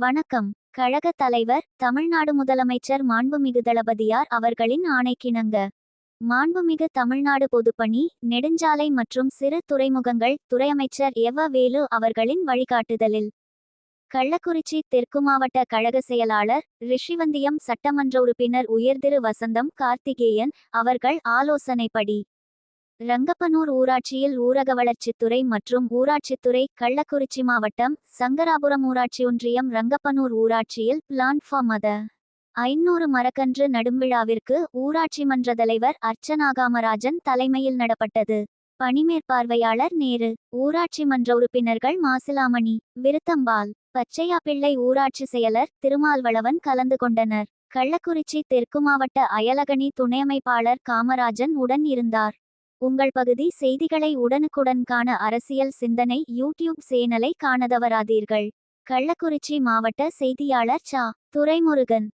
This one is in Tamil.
வணக்கம். கழக தலைவர் தமிழ்நாடு முதலமைச்சர் மாண்புமிகு தளபதியார் அவர்களின் ஆணைக்கிணங்க. மாண்புமிகு தமிழ்நாடு பொதுப்பணி நெடுஞ்சாலை மற்றும் சிறு துறைமுகங்கள் துறையமைச்சர் எவ வேலு அவர்களின் வழிகாட்டுதலில். கள்ளக்குறிச்சி தெற்கு மாவட்ட கழக செயலாளர் ரிஷிவந்தியம் சட்டமன்ற உறுப்பினர் உயர்திரு வசந்தம் கார்த்திகேயன் அவர்கள் ஆலோசனைப்படி. ரங்கப்பனூர் ஊராட்சியில் ஊரக வளர்ச்சித்துறை மற்றும் ஊராட்சித்துறை கள்ளக்குறிச்சி மாவட்டம் சங்கராபுரம் ஊராட்சி ஒன்றியம் ரங்கப்பனூர் ஊராட்சியில் பிளான்ஃபார்ம் மத ஐநூறு மரக்கன்று நடும் விழாவிற்கு ஊராட்சி மன்ற தலைவர் அர்ச்சனா காமராஜன் தலைமையில் நடப்பட்டது. பணிமேற்பார்வையாளர் நேரு ஊராட்சி மன்ற உறுப்பினர்கள் மாசிலாமணி விருத்தம்பால் பச்சையாப்பிள்ளை ஊராட்சி செயலர் திருமால்வளவன் கலந்து கொண்டனர். கள்ளக்குறிச்சி தெற்கு மாவட்ட அயலகணி துணையமைப்பாளர் காமராஜன் உடன் இருந்தார். உங்கள் பகுதி செய்திகளை உடனுக்குடன் காண அரசியல் சிந்தனை யூடியூப் சேனலை காணதவராதீர்கள். கள்ளக்குறிச்சி மாவட்ட செய்தியாளர் சா. துரைமுருகன்.